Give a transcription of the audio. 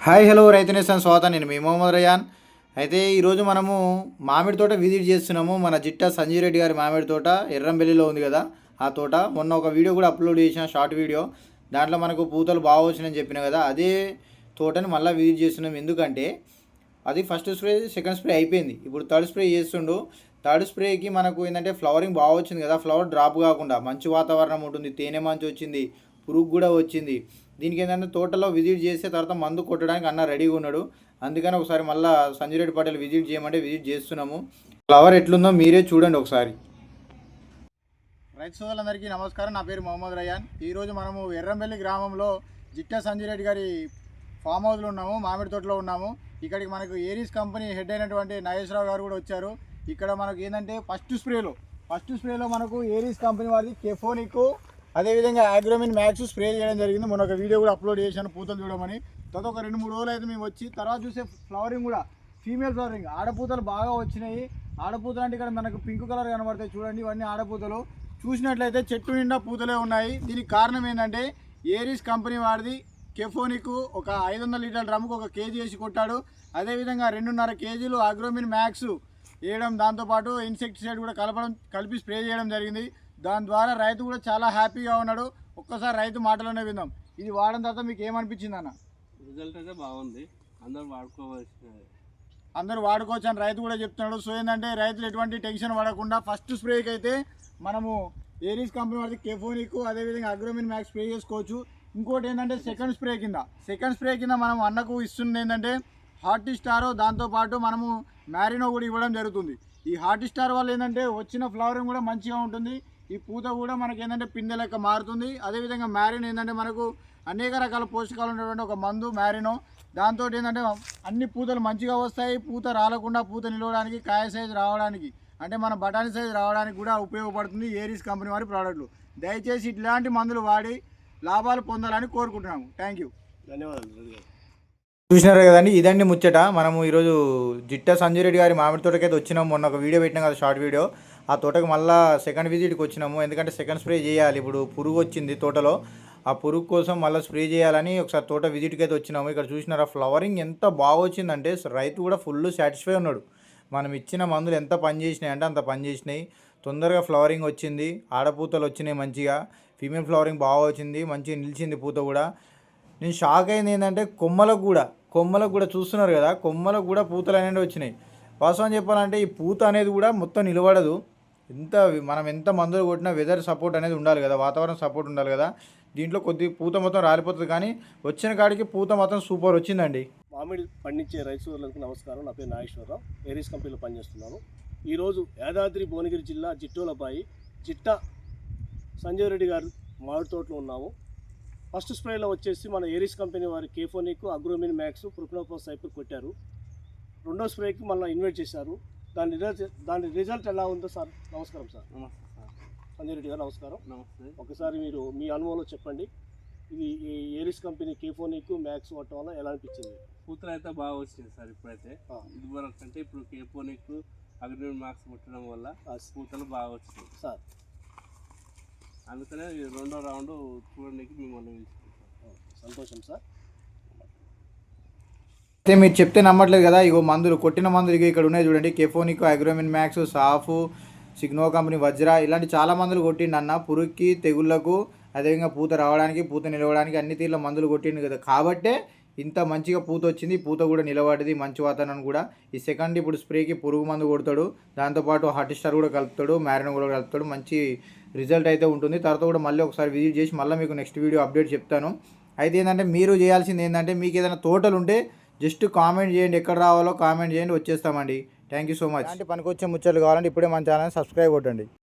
Hi hello రైతు nation స్వాత నేను మీ మొహమ్మద్ రయాన్. అయితే ఈరోజు మనము మామిడి తోట విజిట్ చేస్తున్నాము. మన జిట్టా సంజయ్ రెడ్డి గారి మామిడి తోట ఎర్రంబెల్లిలో ఉంది కదా ఆ తోట. మొన్న ఒక వీడియో కూడా అప్లోడ్ చేసిన షార్ట్ వీడియో దాంట్లో మనకు పూతలు బాగా వచ్చినాయని చెప్పిన కదా అదే తోటని మళ్ళీ విజిట్ చేస్తున్నాం. ఎందుకంటే అది ఫస్ట్ స్ప్రే సెకండ్ స్ప్రే అయిపోయింది. ఇప్పుడు థర్డ్ స్ప్రే చేస్తుండు. థర్డ్ స్ప్రేకి మనకు ఏంటంటే ఫ్లవరింగ్ బాగా వచ్చింది కదా. ఫ్లవర్ డ్రాప్ కాకుండా మంచి వాతావరణం ఉంటుంది తేనె మంచి వచ్చింది పురుగు కూడా వచ్చింది. దీనికి ఏంటంటే తోటలో విజిట్ చేస్తే తర్వాత మందు కొట్టడానికి అన్న రెడీగా ఉన్నాడు. అందుకని ఒకసారి మళ్ళీ సంజయ్ రెడ్డి పటేల్ విజిట్ చేయమంటే విజిట్ చేస్తున్నాము. ఫ్లవర్ ఎట్లుందో మీరే చూడండి ఒకసారి. రైతు సోదరులందరికీ నమస్కారం. నా పేరు మొహమ్మద్ రయాన్. ఈరోజు మనము ఎర్రంబెల్లి గ్రామంలో జిట్టా సంజయ్ రెడ్డి గారి ఫామ్ హౌస్లో ఉన్నాము మామిడి తోటలో ఉన్నాము. ఇక్కడికి మనకు ఏరీస్ కంపెనీ హెడ్ అయినటువంటి నాగేశ్వరరావు గారు కూడా వచ్చారు. ఇక్కడ మనకు ఏంటంటే ఫస్ట్ స్ప్రేలో ఫస్ట్ స్ప్రేలో మనకు ఏరీస్ కంపెనీ వారిది కెఫోనిక్ అదేవిధంగా ఆగ్రోమిన్ మ్యాక్స్ స్ప్రే చేయడం జరిగింది. మొన్న ఒక వీడియో కూడా అప్లోడ్ చేశాను పూతలు చూడమని. తర్వాత ఒక రెండు మూడు రోజులు అయితే మేము వచ్చి. తర్వాత చూసే ఫ్లవరింగ్ కూడా ఫీమేల్ ఫ్లవరింగ్. ఆడపూతలు బాగా వచ్చినాయి. ఆడపూతలు అంటే ఇక్కడ మనకు పింక్ కలర్ కనబడతాయి చూడండి ఇవన్నీ ఆడపూతలు. చూసినట్లయితే చెట్టు నిండా పూతలే ఉన్నాయి. దీనికి కారణం ఏంటంటే ఏరిస్ కంపెనీ వాడిది. కెఫోనిక్ ఒక ఐదు వందల లీటర్ల డ్రమ్కి ఒక కేజీ వేసి కొట్టాడు. అదేవిధంగా రెండున్నర కేజీలు అగ్రోమిన్ మ్యాక్స్ వేయడం దాంతోపాటు ఇన్సెక్టిసైడ్ కూడా కలపడం కలిపి స్ప్రే చేయడం జరిగింది. దాని ద్వారా రైతు కూడా చాలా హ్యాపీగా ఉన్నాడు. ఒక్కసారి రైతు మాటలోనే విందాం. ఇది వాడడం తర్వాత మీకు ఏమనిపించింది అన్న? రిజల్ట్ అయితే బాగుంది. అందరూ వాడుకోవాల్సినది అందరూ వాడుకోవచ్చు అని రైతు కూడా చెప్తున్నాడు. సో ఏంటంటే రైతులు ఎటువంటి టెన్షన్ పడకుండా ఫస్ట్ స్ప్రేకి అయితే మనము ఏరీస్ కంపెనీ వాడికి కెఫోనిక్ అదేవిధంగా అగ్రోమిన్ మ్యాక్స్ స్ప్రే చేసుకోవచ్చు. ఇంకోటి ఏంటంటే సెకండ్ స్ప్రే కింద. సెకండ్ స్ప్రే కింద మనం అన్నకు ఇస్తుంది ఏంటంటే హాట్ స్టారో దాంతోపాటు మనము మ్యారినో కూడా ఇవ్వడం జరుగుతుంది. ఈ హాట్ స్టార్ వల్ల ఏంటంటే వచ్చిన ఫ్లవరింగ్ కూడా మంచిగా ఉంటుంది. ఈ పూత కూడా మనకి ఏంటంటే పిందె లెక్క మారుతుంది. అదేవిధంగా మ్యారిన్ ఏంటంటే మనకు అనేక రకాల పోషకాలు ఉన్నటువంటి ఒక మందు మ్యారినో. దాంతో ఏంటంటే అన్ని పూతలు మంచిగా వస్తాయి. పూత రాలకుండా పూత నిలవడానికి కాయ సైజు రావడానికి అంటే మన బఠానీ సైజు రావడానికి కూడా ఉపయోగపడుతుంది ఏరీస్ కంపెనీ వారి ప్రోడక్ట్లు. దయచేసి ఇట్లాంటి మందులు వాడి లాభాలు పొందాలని కోరుకుంటున్నాము. Thank you. ధన్యవాదాలు చూసినారు కదండి ఇదండి ముచ్చట. మనము ఈరోజు జిట్ట సంజయ్ రెడ్డి గారి మామిడి తోటకైతే వచ్చినాము మొన్న ఒక వీడియో పెట్టినాం కదా షార్ట్ వీడియో. ఆ తోటకు మళ్ళీ సెకండ్ విజిట్కి వచ్చినాము. ఎందుకంటే సెకండ్ స్ప్రే చేయాలి. ఇప్పుడు పురుగు వచ్చింది తోటలో. ఆ పురుగు కోసం మళ్ళీ స్ప్రే చేయాలని ఒకసారి తోట విజిట్కి అయితే వచ్చినాము. ఇక్కడ చూసినారా? ఫ్లవరింగ్ ఎంత బాగా వచ్చిందంటే రైతు కూడా ఫుల్ సాటిస్ఫై ఉన్నాడు. మనం ఇచ్చిన మందులు ఎంత పని చేసినాయి అంటే అంత పని చేసినాయి. తొందరగా ఫ్లవరింగ్ వచ్చింది. ఆడపూతలు వచ్చినాయి మంచిగా. ఫీమేల్ ఫ్లవరింగ్ బాగా వచ్చింది. మంచిగా నిలిచింది పూత కూడా. నేను షాక్ అయింది ఏంటంటే కొమ్మలకు కూడా. కొమ్మలకు కూడా చూస్తున్నారు కదా కొమ్మలకు కూడా పూతలు అనేవి వచ్చినాయి. వాస్తవం చెప్పాలంటే ఈ పూత అనేది కూడా మొత్తం నిలబడదు. ఎంత మనం ఎంత మందులు కొట్టినా వెదర్ సపోర్ట్ అనేది ఉండాలి కదా వాతావరణం సపోర్ట్ ఉండాలి కదా. దీంట్లో కొద్ది పూత మొత్తం రాలిపోతుంది కానీ వచ్చిన కాడికి పూత మొత్తం సూపర్ వచ్చిందండి. మామిడి పండించే రైతు నమస్కారం. నా పేరు నాగేశ్వరరావు. ఏరీస్ కంపెనీలో పనిచేస్తున్నాను. ఈరోజు యాదాద్రి భువనగిరి జిల్లా జిట్టోలపై చిట్ట సంజయ్ రెడ్డి గారు మామిడి తోటలో ఉన్నాము. ఫస్ట్ స్ప్రేలో వచ్చేసి మన ఏరీస్ కంపెనీ వారి కేఫోనిక్ అగ్రోమిన్ మ్యాక్స్ ప్రొక్నోపోస్ సైపు కొట్టారు. రెండో స్ప్రేకి మళ్ళీ ఇన్వైట్ చేశారు. దాని రిజల్ట్ దాని రిజల్ట్ ఎలా ఉందో సార్ నమస్కారం సార్. నమస్తే సార్. సంజయ్ రెడ్డి గారు నమస్కారం. నమస్తే. ఒకసారి మీరు మీ అనుభవంలో చెప్పండి. ఇది ఈ ఏరిస్ కంపెనీ కేఫోనిక్ మ్యాక్స్ వాడటం వల్ల ఎలా అనిపించింది? పూతలు అయితే బాగా వచ్చినాయి సార్ ఇప్పుడైతే. ఇదివరకు అంటే ఇప్పుడు కేపోనిక్ అగ్రిమెంట్ మార్క్స్ ముట్టడం వల్ల పూతలు బాగా వచ్చినాయి సార్. అందుకనే రెండో రౌండ్ చూడడానికి మిమ్మల్ని పిలుచుకుంటాం సంతోషం సార్. అయితే మీరు చెప్తే నమ్మట్లేదు కదా ఇగో మందులు కొట్టిన మందులు ఇక్కడ ఉన్నాయి చూడండి. కెఫోనిక్ అగ్రోమిన్ మ్యాక్స్ సాఫ్ సిగ్నో కంపెనీ వజ్ర ఇలాంటి చాలా మందులు కొట్టిండు అన్న. పురుగుకి తెగుళ్ళకు అదేవిధంగా పూత రావడానికి పూత నిలవడానికి అన్ని తీర్ల మందులు కొట్టిండు కదా. కాబట్టే ఇంత మంచిగా పూత వచ్చింది పూత కూడా నిలబడింది మంచి వాతావరణం కూడా. ఈ సెకండ్ ఇప్పుడు స్ప్రేకి పురుగు మందు కొడతాడు దాంతోపాటు హాట్ స్టార్ కూడా కలుపుతాడు మ్యారిన్ కూడా కలుపుతాడు. మంచి రిజల్ట్ అయితే ఉంటుంది. తర్వాత కూడా మళ్ళీ ఒకసారి విజిట్ చేసి మళ్ళీ మీకు నెక్స్ట్ వీడియో అప్డేట్ చెప్తాను. అయితే ఏంటంటే మీరు చేయాల్సింది ఏంటంటే మీకు ఏదైనా తోటలు ఉంటే జస్ట్ కామెంట్ చేయండి ఎక్కడ రావాలో కామెంట్ చేయండి వచ్చేస్తామండి. థ్యాంక్ యూ సో మచ్ అంటే పనికొచ్చే ముచ్చట్లు కావాలంటే ఇప్పుడే మన ఛానల్ సబ్స్క్రైబ్ కొట్టండి.